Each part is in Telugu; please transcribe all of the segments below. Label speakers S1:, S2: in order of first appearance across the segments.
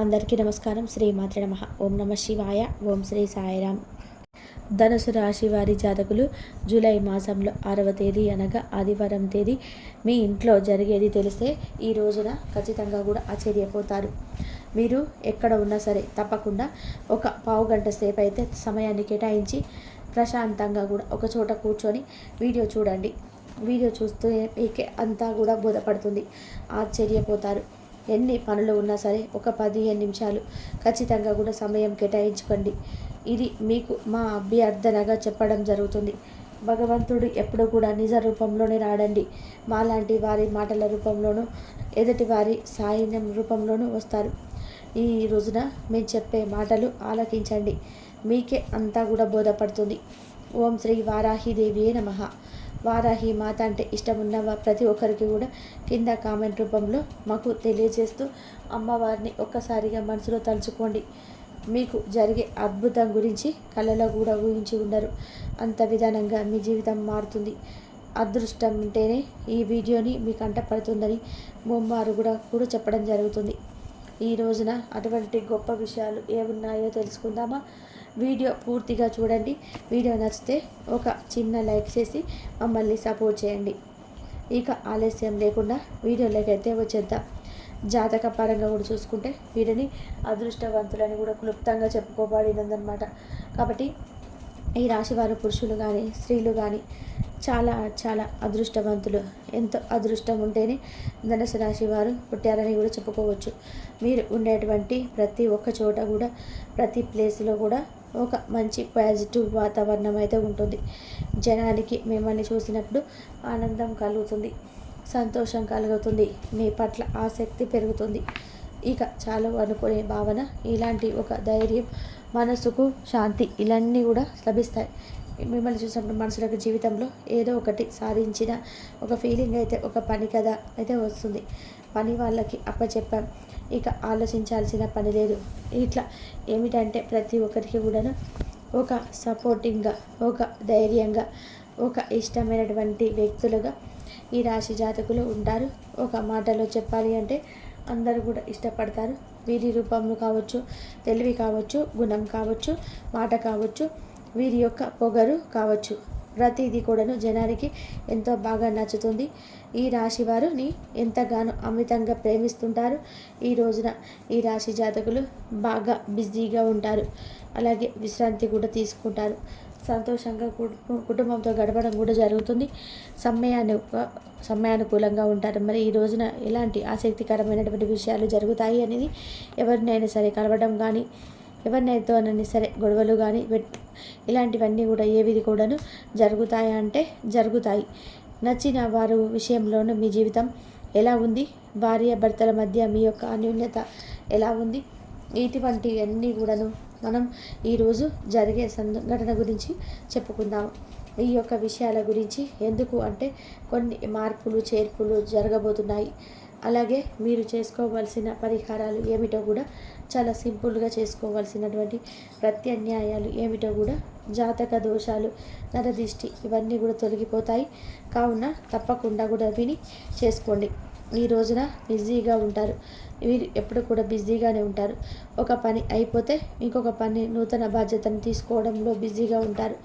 S1: అందరికీ నమస్కారం. శ్రీ మాత్ర నమ. ఓం నమ శివాయ. ఓం శ్రీ సాయిరామ్. ధనుసు రాశి వారి జాతకులు జూలై మాసంలో ఆరవ తేదీ అనగా ఆదివారం తేదీ. మీ ఇంట్లో జరిగేది తెలిస్తే ఈ రోజున ఖచ్చితంగా కూడా ఆశ్చర్యపోతారు. మీరు ఎక్కడ ఉన్నా సరే తప్పకుండా ఒక పావు గంట సేపు అయితే సమయాన్ని కేటాయించి ప్రశాంతంగా కూడా ఒక చోట కూర్చొని వీడియో చూడండి. వీడియో చూస్తూ మీకే అంతా కూడా బోధపడుతుంది. ఆశ్చర్యపోతారు. ఎన్ని పనులు ఉన్నా సరే ఒక పదిహేను నిమిషాలు. ఖచ్చితంగా కూడా సమయం కేటాయించుకోండి. ఇది మీకు మా అభ్యర్థనగా చెప్పడం జరుగుతుంది. భగవంతుడు ఎప్పుడు కూడా నిజ రూపంలోనే రాడండి. మాలాంటి వారి మాటల రూపంలోనూ ఎదుటి వారి సాయం రూపంలోనూ వస్తారు. ఈ రోజున మేము చెప్పే మాటలు ఆలకించండి. మీకే అంతా కూడా బోధపడుతుంది. ఓం శ్రీ వారాహిదేవియే నమ. వారాహి మాత అంటే ఇష్టమున్న ప్రతి ఒక్కరికి కూడా కింద కామెంట్ రూపంలో మాకు తెలియజేస్తూ అమ్మవారిని ఒక్కసారిగా మనసులో తలుచుకోండి. మీకు జరిగే అద్భుతం గురించి కళలో కూడా ఊహించి ఉండరు. అంత విధానంగా మీ జీవితం మారుతుంది. అదృష్టం ఉంటేనే ఈ వీడియోని మీకు అంటపడుతుందని ముమ్మారు కూడా కూడా చెప్పడం జరుగుతుంది. ఈ రోజున అటువంటి గొప్ప విషయాలు ఏమున్నాయో తెలుసుకుందామా? వీడియో పూర్తిగా చూడండి. వీడియో నచ్చితే ఒక చిన్న లైక్ చేసి మమ్మల్ని సపోర్ట్ చేయండి. ఇక ఆలస్యం లేకుండా వీడియోలోకి అయితే వచ్చేద్దాం. జాతక పరంగా కూడా చూసుకుంటే వీరిని అదృష్టవంతులని కూడా క్లుప్తంగా చెప్పుకోబడినదన్నమాట. కాబట్టి ఈ రాశివారు పురుషులు కానీ స్త్రీలు కానీ చాలా చాలా అదృష్టవంతులు. ఎంతో అదృష్టం ఉంటేనే ధనుసు రాశి వారు పుట్టారని కూడా చెప్పుకోవచ్చు. మీరు ఉండేటువంటి ప్రతి ఒక్క చోట కూడా ప్రతి ప్లేస్లో కూడా ఒక మంచి పాజిటివ్ వాతావరణం అయితే ఉంటుంది. జనానికి మిమ్మల్ని చూసినప్పుడు ఆనందం కలుగుతుంది సంతోషం కలుగుతుంది మీ పట్ల ఆసక్తి పెరుగుతుంది. ఇక చాలు అనుకునే భావన ఇలాంటి ఒక ధైర్యం మనసుకు శాంతి ఇవన్నీ కూడా లభిస్తాయి. మిమ్మల్ని చూసినప్పుడు మనుషులకు జీవితంలో ఏదో ఒకటి సాధించిన ఒక ఫీలింగ్ అయితే ఒక పని కథ అయితే వస్తుంది. పని వాళ్ళకి అప్పచెప్పాం ఇక ఆలోచించాల్సిన పని లేదు. ఇట్లా ఏమిటంటే ప్రతి ఒక్కరికి కూడా ఒక సపోర్టింగ్గా ఒక ధైర్యంగా ఒక ఇష్టమైనటువంటి వ్యక్తులుగా ఈ రాశి జాతకులు ఉంటారు. ఒక మాటలో చెప్పాలి అంటే అందరూ కూడా ఇష్టపడతారు. వీరి రూపంలో కావచ్చు తెలివి కావచ్చు గుణం కావచ్చు మాట కావచ్చు. వీరి యొక్క పొగరు కావచ్చు. ప్రతిదీ కూడాను జనానికి ఎంతో బాగా నచ్చుతుంది. ఈ రాశి వారిని ఎంతగానో అమితంగా ప్రేమిస్తుంటారు. ఈ రోజున ఈ రాశి జాతకులు బాగా బిజీగా ఉంటారు. అలాగే విశ్రాంతి కూడా తీసుకుంటారు. సంతోషంగా కుటుంబంతో గడపడం కూడా జరుగుతుంది. సమయాన్ని సమయానుకూలంగా ఉంటారు. మరి ఈ రోజున ఎలాంటి ఆసక్తికరమైనటువంటి విషయాలు జరుగుతాయి అనేది ఎవరినైనా సరే కలవడం కానీ ఎవరినైతోనని సరే గొడవలు కానీ ఇలాంటివన్నీ కూడా ఏవిది కూడాను జరుగుతాయా అంటే జరుగుతాయి. నచ్చిన వారు విషయంలోనూ మీ జీవితం ఎలా ఉంది? భార్య భర్తల మధ్య మీ యొక్క అన్యోన్యత ఎలా ఉంది? ఇటువంటి అన్నీ కూడాను మనం ఈరోజు జరిగే సంఘటన గురించి చెప్పుకుందాము ఈ యొక్క విషయాల గురించి ఎందుకు అంటే కొన్ని మార్పులు చేర్పులు జరగబోతున్నాయి. అలాగే మీరు చేసుకోవలసిన పరిహారాలు ఏమిటో కూడా చాలా సింపుల్గా చేసుకోవాల్సినటువంటి ప్రత్యామ్నాయాలు ఏమిటో కూడా జాతక దోషాలు నరదిష్టి ఇవన్నీ కూడా తొలగిపోతాయి. కావున తప్పకుండా కూడా విని చేసుకోండి. ఈ రోజున బిజీగా ఉంటారు. వీరు ఎప్పుడు కూడా బిజీగానే ఉంటారు. ఒక పని అయిపోతే ఇంకొక పని నూతన బాధ్యతను తీసుకోవడంలో బిజీగా ఉంటారు.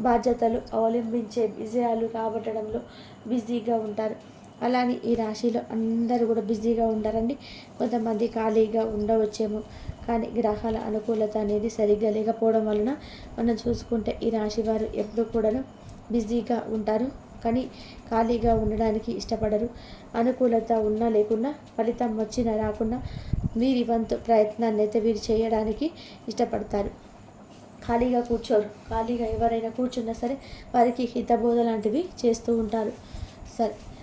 S1: బాధ్యతలు అవలంబించే విజయాలు రాబట్టడంలో బిజీగా ఉంటారు. అలానే ఈ రాశిలో అందరూ కూడా బిజీగా ఉంటారండి. కొంతమంది ఖాళీగా ఉండవచ్చేమో. కానీ గ్రహాల అనుకూలత అనేది సరిగ్గా లేకపోవడం వలన మనం చూసుకుంటే ఈ రాశి వారు ఎప్పుడు కూడాను బిజీగా ఉంటారు. కానీ ఖాళీగా ఉండడానికి ఇష్టపడరు. అనుకూలత ఉన్నా లేకున్నా ఫలితం వచ్చినా రాకున్నా వీరి వంతు ప్రయత్నాన్ని అయితే వీరు చేయడానికి ఇష్టపడతారు. ఖాళీగా కూర్చోరు. ఖాళీగా ఎవరైనా కూర్చున్నా సరే వారికి హితబోధ లాంటివి చేస్తూ ఉంటారు. సరే.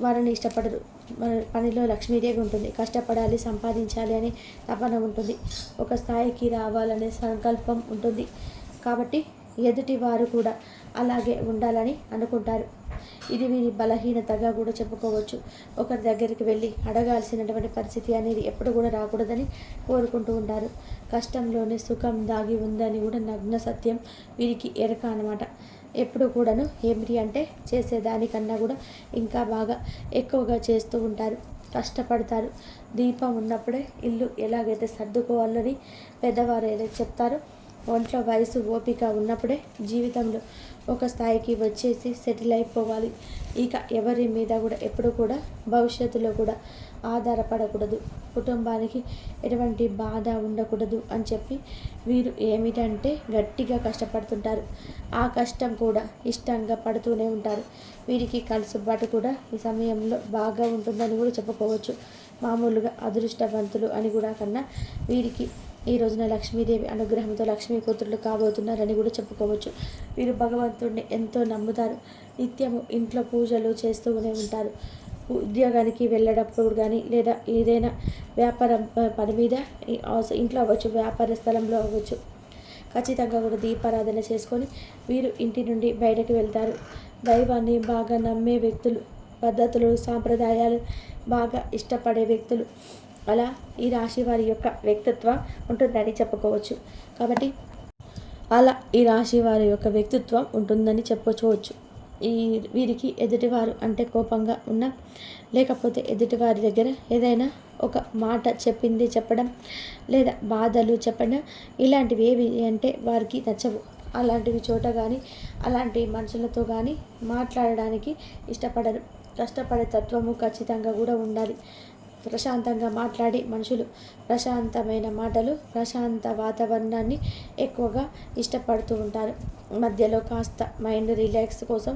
S1: వారిని ఇష్టపడరు. పనిలో లక్ష్మీదేవి ఉంటుంది. కష్టపడాలి సంపాదించాలి అని తపన ఉంటుంది. ఒక స్థాయికి రావాలనే సంకల్పం ఉంటుంది. కాబట్టి ఎదుటి వారు కూడా అలాగే ఉండాలని అనుకుంటారు. ఇది వీరి బలహీనతగా కూడా చెప్పుకోవచ్చు. ఒకరి దగ్గరికి వెళ్ళి అడగాల్సినటువంటి పరిస్థితి అనేది ఎప్పుడు కూడా రాకూడదని కోరుకుంటూ ఉంటారు. కష్టంలోనే సుఖం దాగి ఉందని కూడా నగ్న సత్యం వీరికి ఎరక అనమాట ఎప్పుడు కూడాను ఏమిటి అంటే చేసేదానికన్నా కూడా ఇంకా బాగా ఎక్కువగా చేస్తూ ఉంటారు. కష్టపడతారు. దీపం ఉన్నప్పుడే ఇల్లు ఎలాగైతే సర్దుకోవాలని పెద్దవారు ఏదైతే చెప్తారో ఒంట్లో వయసు ఓపిక ఉన్నప్పుడే జీవితంలో ఒక స్థాయికి వచ్చేసి సెటిల్ అయిపోవాలి. ఇక ఎవరి మీద కూడా ఎప్పుడు కూడా భవిష్యత్తులో కూడా ఆధారపడకూడదు. కుటుంబానికి ఎటువంటి బాధ ఉండకూడదు అని చెప్పి వీరు ఏమిటంటే గట్టిగా కష్టపడుతుంటారు. ఆ కష్టం కూడా ఇష్టంగా పడుతూనే ఉంటారు. వీరికి కలుసుబాటు కూడా ఈ సమయంలో బాగా ఉంటుందని కూడా చెప్పుకోవచ్చు. మామూలుగా అదృష్టవంతులు అని కూడా కన్నా వీరికి ఈ రోజున లక్ష్మీదేవి అనుగ్రహంతో లక్ష్మీ కూతురులు కాబోతున్నారని కూడా చెప్పుకోవచ్చు. వీరు భగవంతుడిని ఎంతో నమ్ముతారు. నిత్యము ఇంట్లో పూజలు చేస్తూనే ఉంటారు. ఉద్యోగానికి వెళ్ళేటప్పుడు కానీ లేదా ఏదైనా వ్యాపారం పని మీద ఇంట్లో అవ్వచ్చు వ్యాపార స్థలంలో అవ్వచ్చు. ఖచ్చితంగా కూడా దీపారాధన చేసుకొని వీరు ఇంటి నుండి బయటకు వెళ్తారు. దైవాన్ని బాగా నమ్మే వ్యక్తులు పద్ధతులు సాంప్రదాయాలు బాగా ఇష్టపడే వ్యక్తులు. అలా ఈ రాశి వారి యొక్క వ్యక్తిత్వం ఉంటుందని చెప్పుకోవచ్చు. కాబట్టి అలా ఈ రాశి వారి యొక్క వ్యక్తిత్వం ఉంటుందని చెప్పుకోవచ్చు. ఈ వీరికి ఎదుటివారు అంటే కోపంగా ఉన్న లేకపోతే ఎదుటివారి దగ్గర ఏదైనా ఒక మాట చెప్పింది చెప్పడం లేదా బాధలు చెప్పడం ఇలాంటివి ఏవి అంటే వారికి నచ్చవు. అలాంటివి చోట కానీ అలాంటి మనుషులతో కానీ మాట్లాడడానికి ఇష్టపడరు. కష్టపడే తత్వము ఖచ్చితంగా కూడా ఉండాలి. ప్రశాంతంగా మాట్లాడి మనుషులు. ప్రశాంతమైన మాటలు ప్రశాంత వాతావరణాన్ని ఎక్కువగా ఇష్టపడుతూ ఉంటారు. మధ్యలో కాస్త మైండ్ రిలాక్స్ కోసం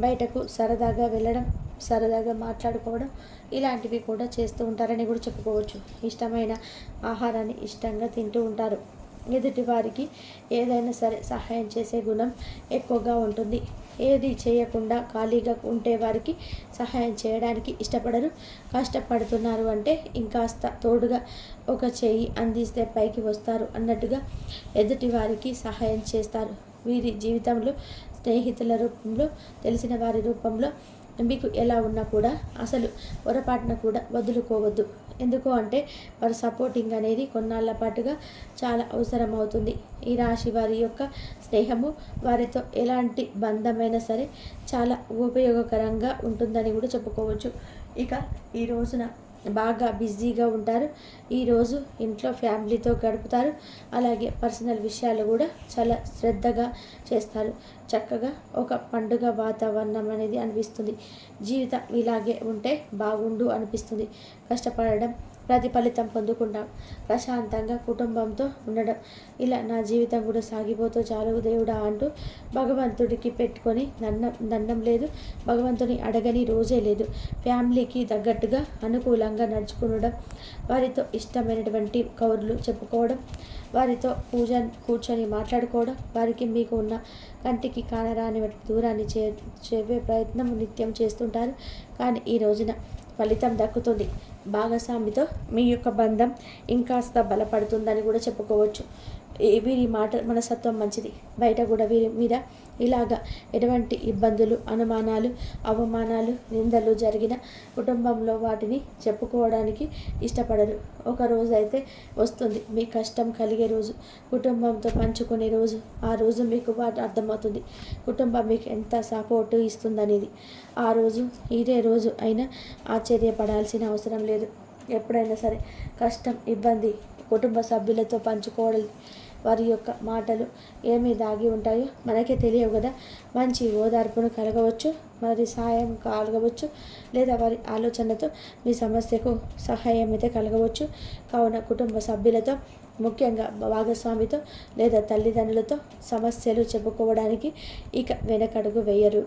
S1: బయటకు సరదాగా వెళ్ళడం సరదాగా మాట్లాడుకోవడం ఇలాంటివి కూడా చేస్తూ ఉంటారని కూడా చెప్పుకోవచ్చు. ఇష్టమైన ఆహారాన్ని ఇష్టంగా తింటూ ఉంటారు. ఎదుటి వారికి ఏదైనా సరే సహాయం చేసే గుణం ఎక్కువగా ఉంటుంది. ఏది చేయకుండా ఖాళీగా ఉంటే వారికి సహాయం చేయడానికి ఇష్టపడరు. కష్టపడుతున్నారు అంటే ఇంకాస్త తోడుగా ఒక చెయ్యి అందిస్తే పైకి వస్తారు అన్నట్టుగా ఎదుటి వారికి సహాయం చేస్తారు. వీరి జీవితంలో స్నేహితుల రూపంలో తెలిసిన వారి రూపంలో మీకు ఎలా ఉన్నా కూడా అసలు పొరపాటున కూడా వదులుకోవద్దు. ఎందుకు అంటే వారి సపోర్టింగ్ అనేది కొన్నాళ్ళ పాటుగా చాలా అవసరం అవుతుంది ఈ రాశి వారి యొక్క స్నేహము వారితో ఎలాంటి బంధమైనా సరే చాలా ఉపయోగకరంగా ఉంటుందని కూడా చెప్పుకోవచ్చు. ఇక ఈ రోజున బాగా బిజీగా ఉంటారు. ఈరోజు ఇంట్లో ఫ్యామిలీతో గడుపుతారు. అలాగే పర్సనల్ విషయాలు కూడా చాలా శ్రద్ధగా చేస్తారు. చక్కగా ఒక పండుగ వాతావరణం అనేది అనిపిస్తుంది. జీవితం ఇలాగే ఉంటే బాగుండు అనిపిస్తుంది. కష్టపడడం ప్రతిఫలితం పొందుకుంటాం. ప్రశాంతంగా కుటుంబంతో ఉండడం. ఇలా నా జీవితం కూడా సాగిపోతూ చాలు దేవుడా అంటూ భగవంతుడికి పెట్టుకొని దండం దండం లేదు. భగవంతుని అడగని రోజే లేదు. ఫ్యామిలీకి తగ్గట్టుగా అనుకూలంగా నడుచుకునడం. వారితో ఇష్టమైనటువంటి కౌరులు చెప్పుకోవడం. వారితో పూజ కూర్చొని మాట్లాడుకోవడం. వారికి మీకు ఉన్న కంటికి కానరాని దూరాన్ని చే చేవే ప్రయత్నం నిత్యం చేస్తుంటారు. కానీ ఈ రోజున ఫలితం దక్కుతుంది. భాగస్వామితో మీ యొక్క బంధం ఇంకాస్త బలపడుతుందని కూడా చెప్పుకోవచ్చు. వీరి మాట మనసత్వం మంచిది. బయట కూడా వీరి మీద ఇలాగా ఎటువంటి ఇబ్బందులు అనుమానాలు అవమానాలు నిందలు జరిగిన కుటుంబంలో వాటిని చెప్పుకోవడానికి ఇష్టపడరు. ఒక రోజు అయితే వస్తుంది. మీ కష్టం కలిగే రోజు కుటుంబంతో పంచుకునే రోజు ఆ రోజు మీకు వాటి అర్థమవుతుంది. కుటుంబం మీకు ఎంత సపోర్టు ఇస్తుందనేది. ఆ రోజు ఇదే రోజు అయినా ఆశ్చర్యపడాల్సిన అవసరం లేదు. ఎప్పుడైనా సరే కష్టం ఇబ్బంది కుటుంబ సభ్యులతో పంచుకోవడం వారి యొక్క మాటలు ఏమి దాగి ఉంటాయో మనకే తెలియవు కదా. మంచి ఓదార్పును కలగవచ్చు మరి సహాయం కలగవచ్చు లేదా వారి ఆలోచనతో మీ సమస్యకు సహాయం అయితే కలగవచ్చు. కావున కుటుంబ సభ్యులతో ముఖ్యంగా భాగస్వామితో లేదా తల్లిదండ్రులతో సమస్యలు చెప్పుకోవడానికి ఇక వెనకడుగు వేయరు.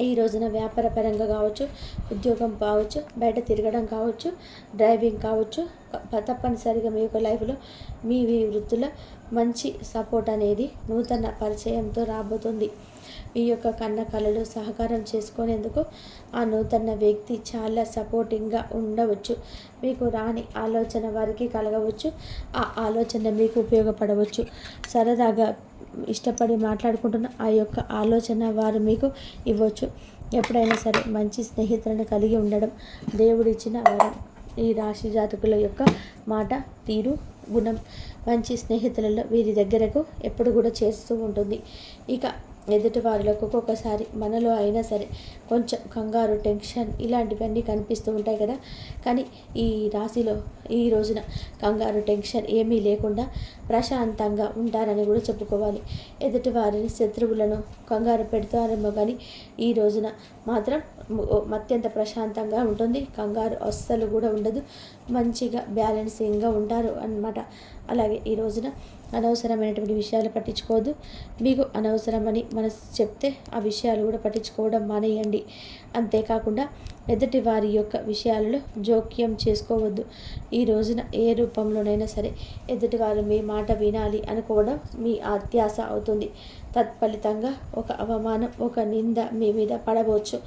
S1: ఈ రోజున వ్యాపార పరంగా కావచ్చు ఉద్యోగం కావచ్చు బయట తిరగడం కావచ్చు డ్రైవింగ్ కావచ్చు తప్పనిసరిగా మీ యొక్క లైఫ్లో మీ వృత్తిలో మంచి సపోర్ట్ అనేది నూతన పరిచయంతో రాబోతుంది. మీ యొక్క కన్న కళలు సహకారం చేసుకునేందుకు ఆ నూతన వ్యక్తి చాలా సపోర్టింగ్గా ఉండవచ్చు. మీకు రాని ఆలోచన వారికి కలగవచ్చు. ఆ ఆలోచన మీకు ఉపయోగపడవచ్చు. సరదాగా ఇష్టపడి మాట్లాడుకుంటున్న ఆ యొక్క ఆలోచన వారు మీకు ఇవ్వచ్చు. ఎప్పుడైనా సరే మంచి స్నేహితులను కలిగి ఉండడం దేవుడిచ్చిన వరం ఈ రాశి జాతకుల యొక్క మాట తీరు గుణం మంచి స్నేహితులలో వీరి దగ్గరకు ఎప్పుడు కూడా చేస్తూ ఉంటుంది. ఇక ఎదుటి వారిలోకి ఒక్కొక్కసారి మనలో అయినా సరే కొంచెం కంగారు టెన్షన్ ఇలాంటివన్నీ కనిపిస్తూ ఉంటాయి కదా. కానీ ఈ రాశిలో ఈ రోజున కంగారు టెన్షన్ ఏమీ లేకుండా ప్రశాంతంగా ఉంటారని కూడా చెప్పుకోవాలి. ఎదుటి వారిని శత్రువులను కంగారు పెడతారేమో కానీ ఈ రోజున మాత్రం అత్యంత ప్రశాంతంగా ఉంటుంది. కంగారు అస్సలు కూడా ఉండదు. మంచిగా బ్యాలెన్సింగ్గా ఉంటారు అన్నమాట. అలాగే ఈ రోజున అనవసరమైనటువంటి విషయాలు పట్టించుకోవద్దు. మీకు అనవసరమని మనసు చెప్తే ఆ విషయాలు కూడా పట్టించుకోవడం మానేయండి. అంతేకాకుండా ఎదుటి వారి యొక్క విషయాలలో జోక్యం చేసుకోవద్దు. ఈ రోజున ఏ రూపంలోనైనా సరే ఎదుటి వారు మీ మాట వినాలి అనుకోవడం మీ అత్యాస అవుతుంది. తత్ఫలితంగా ఒక అవమానం ఒక నింద మీ మీద పడవచ్చు.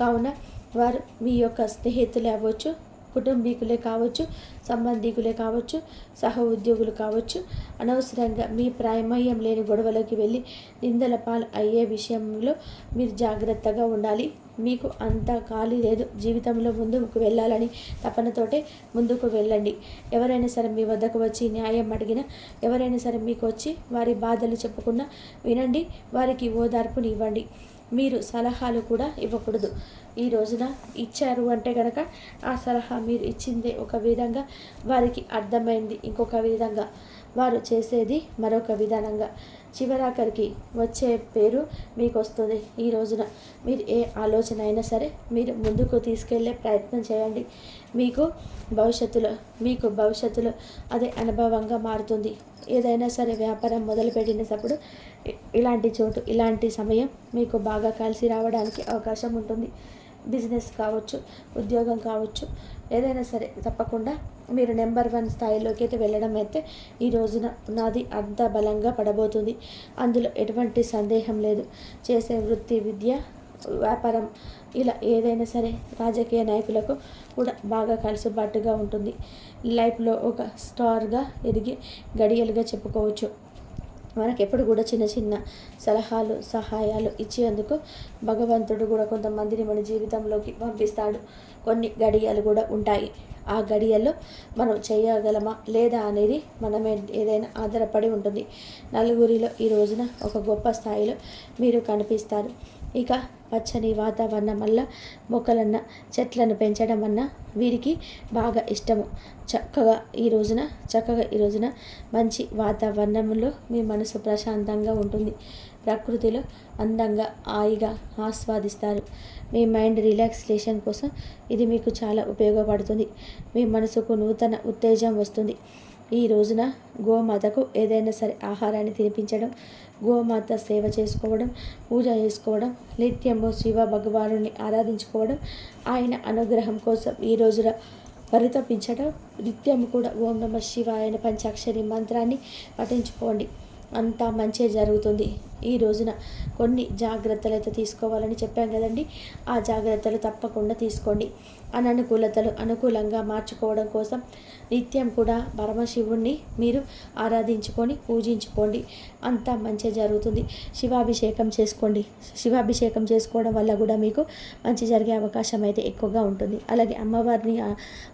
S1: కావున వారు మీ యొక్క స్నేహితులు అవ్వచ్చు. కుటుంబీకులే కావచ్చు సంబంధికులే కావచ్చు సహ ఉద్యోగులు కావచ్చు అనవసరంగా మీ ప్రమేయం లేని గొడవలోకి వెళ్ళి నిందల పాలు అయ్యే విషయంలో మీరు జాగ్రత్తగా ఉండాలి. మీకు అంత ఖాళీ లేదు. జీవితంలో ముందుకు వెళ్ళాలని తపనతోటే ముందుకు వెళ్ళండి. ఎవరైనా సరే మీ వద్దకు వచ్చి న్యాయం అడిగినా ఎవరైనా సరే మీకు వచ్చి వారి బాధలు చెప్పుకున్నా వినండి వారికి ఓదార్పునివ్వండి. మీరు సలహాలు కూడా ఇవ్వకూడదు. ఈ రోజున ఇచ్చారు అంటే కనుక ఆ సలహా మీరు ఇచ్చిందే ఒక విధంగా వారికి అర్థమైంది. ఇంకొక విధంగా వారు చేసేది మరొక విధానంగా. చివరాఖరికి వచ్చే పేరు మీకు వస్తుంది ఈ రోజున. మీరు ఏ ఆలోచన అయినా సరే మీరు ముందుకు తీసుకెళ్ళే ప్రయత్నం చేయండి. మీకు భవిష్యత్తులో మీకు భవిష్యత్తులో అదే అనుభవంగా మారుతుంది. ఏదైనా సరే వ్యాపారం మొదలుపెట్టినప్పుడు ఇలాంటి చోటు ఇలాంటి సమయం మీకు బాగా కలిసి రావడానికి అవకాశం ఉంటుంది. బిజినెస్ కావచ్చు ఉద్యోగం కావచ్చు ఏదైనా సరే తప్పకుండా మీరు నెంబర్ వన్ స్థాయిలోకి అయితే వెళ్ళడం అయితే ఈ రోజున నాది అంత బలంగా పడబోతుంది. అందులో ఎటువంటి సందేహం లేదు. చేసే వృత్తి విద్య వ్యాపారం ఇలా ఏదైనా సరే రాజకీయ నాయకులకు కూడా బాగా కలిసిబాటుగా ఉంటుంది. లైఫ్లో ఒక స్టార్గా ఎదిగి గడియలుగా చెప్పుకోవచ్చు. మనకి ఎప్పుడు కూడా చిన్న చిన్న సలహాలు సహాయాలు ఇచ్చేందుకు భగవంతుడు కూడా కొంతమందిని మన జీవితంలోకి పంపిస్తాడు. కొన్ని గడియలు కూడా ఉంటాయి. ఆ గడియల్లో మనం చేయగలమా లేదా అనేది మనమే ఏదైనా ఆధారపడి ఉంటుంది. నలుగురిలో ఈ రోజున ఒక గొప్ప స్థాయిలో మీరు కనిపిస్తారు. ఇక పచ్చని వాతావరణం వల్ల మొక్కలన్న చెట్లను పెంచడం అన్న వీరికి బాగా ఇష్టము. చక్కగా ఈ రోజున చక్కగా ఈ రోజున మంచి వాతావరణంలో మీ మనసు ప్రశాంతంగా ఉంటుంది. ప్రకృతిలో అందంగా హాయిగా ఆస్వాదిస్తారు. మీ మైండ్ రిలాక్సేషన్ కోసం ఇది మీకు చాలా ఉపయోగపడుతుంది. మీ మనసుకు నూతన ఉత్తేజం వస్తుంది. ఈ రోజున గోమాతకు ఏదైనా సరే ఆహారాన్ని తినిపించడం గోమాత సేవ చేసుకోవడం పూజ చేసుకోవడం నిత్యము శివ భగవాను ఆరాధించుకోవడం ఆయన అనుగ్రహం కోసం ఈ రోజున పరితపించడం నిత్యం కూడా ఓం నమ శివాయన పంచాక్షరి మంత్రాన్ని పఠించుకోండి. అంతా మంచి జరుగుతుంది. ఈ రోజున కొన్ని జాగ్రత్తలు అయితే తీసుకోవాలని చెప్పాం కదండి. ఆ జాగ్రత్తలు తప్పకుండా తీసుకోండి. అననుకూలతలు అనుకూలంగా మార్చుకోవడం కోసం నిత్యం కూడా పరమశివుణ్ణి మీరు ఆరాధించుకొని పూజించుకోండి. అంతా మంచి జరుగుతుంది. శివాభిషేకం చేసుకోండి. శివాభిషేకం చేసుకోవడం వల్ల కూడా మీకు మంచి జరిగే అవకాశం అయితే ఎక్కువగా ఉంటుంది. అలాగే అమ్మవారిని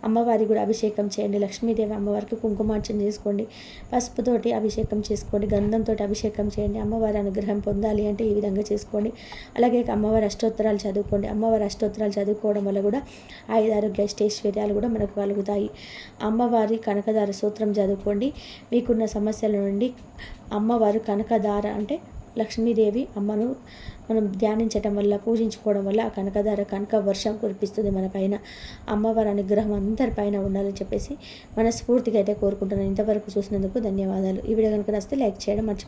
S1: అమ్మవారి కూడా అభిషేకం చేయండి. లక్ష్మీదేవి అమ్మవారికి కుంకుమార్చన చేసుకోండి. పసుపుతోటి అభిషేకం చేసుకోండి. గంధంతో అభిషేకం చేయండి. అమ్మవారి అనుగ్రహం పొందాలి అంటే ఈ విధంగా చేసుకోండి. అలాగే అమ్మవారి అష్టోత్తరాలు చదువుకోండి. అమ్మవారి అష్టోత్తరాలు చదువుకోవడం వల్ల కూడా ఆయుధారోగ్య అష్టైశ్వర్యాలు కూడా మనకు కలుగుతాయి. అమ్మవారి కనకదార సూత్రం చదువుకోండి. మీకున్న సమస్యల నుండి అమ్మవారు కనకదార అంటే లక్ష్మీదేవి అమ్మను మనం ధ్యానించడం వల్ల పూజించుకోవడం వల్ల ఆ కనకదార కనక వర్షం కురిపిస్తుంది మన పైన. అమ్మవారి అనుగ్రహం అందరిపైన ఉండాలని చెప్పేసి మనస్ఫూర్తిగా అయితే కోరుకుంటున్నాను. ఇంతవరకు చూసినందుకు ధన్యవాదాలు. ఈ వీడియో కనుక నచ్చితే లైక్ చేయడం మర్చిపో